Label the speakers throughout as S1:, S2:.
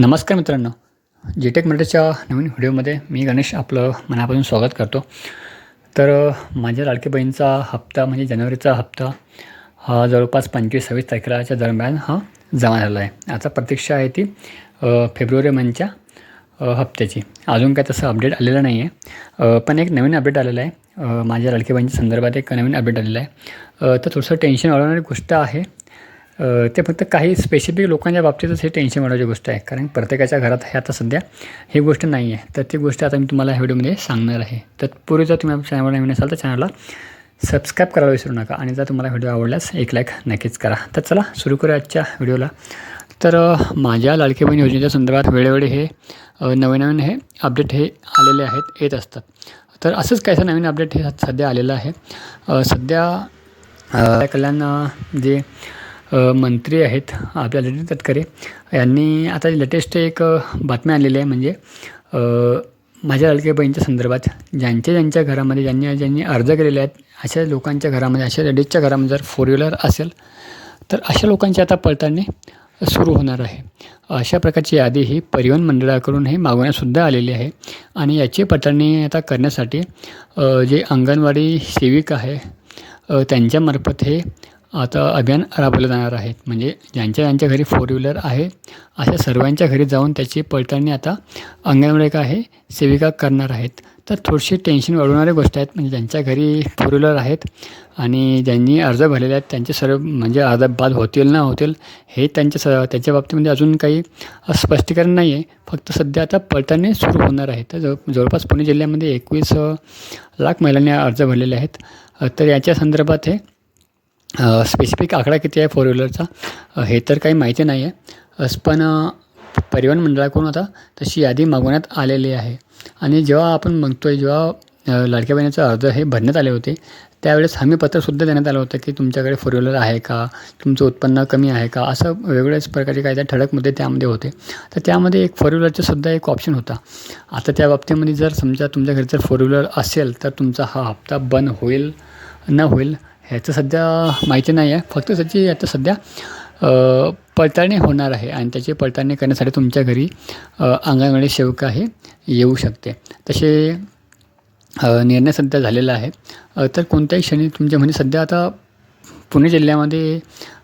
S1: नमस्कार मित्रांनो. जीटेक मराठीच्या नवीन व्हिडिओमध्ये मी गणेश आपलं मनापासून स्वागत करतो. तर माझ्या लाडकी बहीणचा हप्ता म्हणजे जानेवारीचा हप्ता हा जवळपास पंचवीस सव्वीस तारखेलाच्या दरम्यान हा जमा झाला आहे. आता प्रतीक्षा आहे ती फेब्रुवारी महिन्याच्या हप्त्याची. अजून काय तसं अपडेट आलेलं नाही आहे पण एक नवीन अपडेट आलेलं आहे. माझ्या लाडकी बहिणीच्या संदर्भात एक नवीन अपडेट आलेलं आहे. तर थोडंसं टेन्शन वाढवणारी गोष्ट आहे. ते फक्त काही स्पेसिफिक लोकांच्या बाबतीतच हे टेन्शन वाढवायची गोष्ट आहे. कारण प्रत्येकाच्या घरात हे आता सध्या ही गोष्ट नाही आहे तर ती गोष्ट आता मी तुम्हाला ह्या व्हिडिओमध्ये सांगणार आहे. तत्पूर्वी जर तुम्ही चॅनलवर नवीन असाल तर चॅनलला सबस्क्राईब करायला विसरू नका. आणि जर तुम्हाला व्हिडिओ आवडल्यास एक लाईक नक्कीच करा. तर चला सुरू करूया आजच्या व्हिडिओला. तर माझ्या लाडकी बहीण योजनेच्या संदर्भात वेळोवेळी हे नवीन नवीन हे अपडेट हे आलेले आहेत येत असतात. तर असंच काहीसं नवीन अपडेट हे सध्या आलेलं आहे. सध्या कल्याण जे मंत्री आहेत आपल्या नितीन तटकरे. यांनी आता लेटेस्ट एक बातमी आलेली आहे म्हणजे माझ्या लाडक्या बहिणीच्या संदर्भात. ज्यांच्या ज्यांच्या घरामध्ये ज्यांनी ज्यांनी अर्ज केलेले आहेत अशा लोकांच्या घरामध्ये अशा लेडीजच्या घरामध्ये जर फोर व्हीलर असेल तर अशा लोकांची आता पडताळणी सुरू होणार आहे. अशा प्रकारची यादी ही परिवहन मंडळाकडून हे मागवण्यातसुद्धा आलेली आहे. आणि याची पडताळणी आता करण्यासाठी जे अंगणवाडी सेविका आहे त्यांच्यामार्फत हे आता अभियान राबवलं जाणार आहेत म्हणजे ज्यांच्या ज्यांच्या घरी फोर व्हीलर आहे अशा सर्वांच्या घरी जाऊन त्याची पडताळणी आता अंगणवाडी का आहे सेविका करणार आहेत. तर थोडीशी टेन्शन वाढवणारे गोष्ट आहेत. म्हणजे ज्यांच्या घरी फोर व्हीलर आहेत आणि ज्यांनी अर्ज भरलेले आहेत त्यांचे सर्व म्हणजे अर्ज बाद होतील ना होतील हे त्यांच्या स त्याच्या बाबतीमध्ये अजून काही स्पष्टीकरण नाही आहे फक्त सध्या आता पडताळणी सुरू होणार आहे. तर जवळपास पुणे जिल्ह्यामध्ये एकवीस लाख महिलांनी अर्ज भरलेले आहेत. तर याच्या संदर्भात हे स्पेसिफिक आकडा किती आहे फोर व्हीलरचा हे तर काही माहिती नाही आहे. पण परिवहन मंडळाकडून आता तशी यादी मागवण्यात आलेली आहे. आणि जेव्हा आपण बघतो आहे जेव्हा लाडक्या बहिणीचा अर्ज हे भरण्यात आले होते त्यावेळेस हमीपत्रसुद्धा देण्यात आलं होतं की तुमच्याकडे फोर व्हीलर आहे का? तुमचं उत्पन्न कमी आहे का? असं वेगवेगळ्याच प्रकारचे कायदा ठळक मुद्दे त्यामध्ये होते. तर त्यामध्ये एक फोर व्हीलरचासुद्धा एक ऑप्शन होता. आता त्या बाबतीमध्ये जर समजा तुमच्या घरी जर फोर व्हीलर असेल तर तुमचा हा हप्ता बंद होईल न होईल ह्याचं सध्या माहिती नाही आहे. फक्त त्याची आता सध्या पडताळणी होणार आहे आणि त्याची पडताळणी करण्यासाठी तुमच्या घरी अंगणवाडी सेविका हे येऊ शकते. तसे निर्णय सध्या झालेला आहे. तर कोणत्याही क्षणी तुमच्या म्हणजे सध्या आता पुणे जिल्ह्यामध्ये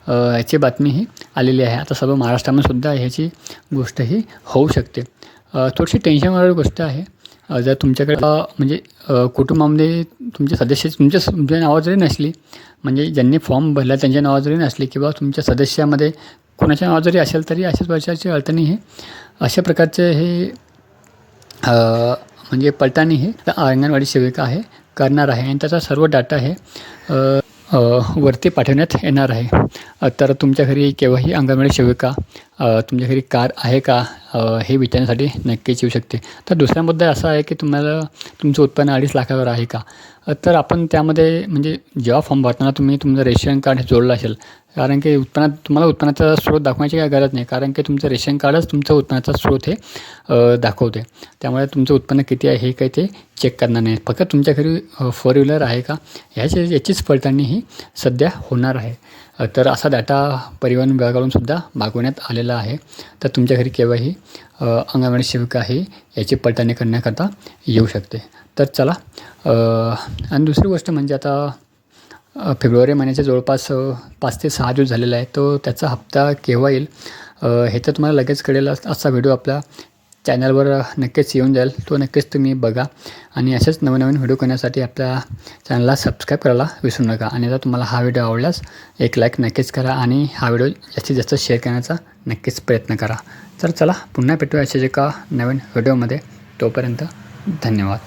S1: याची बातमी ही आलेली आहे. आता सर्व महाराष्ट्रामध्ये सुद्धा ह्याची गोष्ट ही होऊ शकते. थोडीशी टेन्शन वाली गोष्ट आहे. जर तुमच्याकडे म्हणजे कुटुंबामध्ये तुमचे सदस्य तुमच्या तुमच्या नावावर जरी नसली म्हणजे ज्यांनी फॉर्म भरला त्यांच्या नावावर जरी नसली किंवा तुमच्या सदस्यामध्ये कोणाच्या नावा जरी असेल तरी अशाच प्रकारची अडचणी हे अशा प्रकारचे हे म्हणजे पडताळणी हे अंगणवाडी सेविका आहे करणार आहे आणि त्याचा सर्व डाटा हे वरती पाठवण्यात येणार आहे. तर तुमच्या घरी केव्हाही अंगणवाडी सेविका का तुमच्या घरी कार आहे का? हे विचारण्यासाठी नक्कीच येऊ शकते. तर दुसरा मुद्दा असा आहे की तुम्हाला तुमचं उत्पन्न अडीच लाखावर आहे का? तर आपण त्यामध्ये म्हणजे जेव्हा फॉर्म भरताना तुम्ही तुमचं रेशन कार्ड हे जोडलं असेल कारण की उत्पन्नात तुम्हाला उत्पन्नाचा स्रोत दाखवायची काही गरज नाही कारण की तुमचं रेशन कार्डच तुमचं उत्पन्नाचा स्रोत हे दाखवते. त्यामुळे तुमचं उत्पन्न किती आहे हे काही ते चेक करणार नाही. फक्त तुमच्या घरी फोर व्हीलर आहे का? ह्याची याचीच पडताळणी ही सध्या होणार आहे. तर असा डाटा परिवहन विभागाकडून सुद्धा मागवण्यात आलेला आहे. तर तुमच्या घरी केव्हाही अंगणवाडी सेविका ही याची पडताळणी करण्याकरता येऊ शकते. तर चला आणि दुसरी गोष्ट म्हणजे आता फेब्रुवारी महिन्याच्या जवळपास पाच ते सहा दिवस झालेला आहे तो त्याचा हप्ता केव्हा येईल? हे तर तुम्हाला लगेच कळेल. असा व्हिडिओ आपला चॅनलवर नक्कीच येऊन जाईल. तो नक्कीच तुम्ही बघा. आणि असेच नवनवीन व्हिडिओ करण्यासाठी आपल्या चॅनलला सबस्क्राईब करायला विसरू नका. आणि जर तुम्हाला हा व्हिडिओ आवडल्यास एक लाईक नक्कीच करा आणि हा व्हिडिओ जास्तीत जास्त शेअर करण्याचा नक्कीच प्रयत्न करा. तर चला पुन्हा भेटूया अशाच एका नवीन व्हिडिओमध्ये. तोपर्यंत धन्यवाद.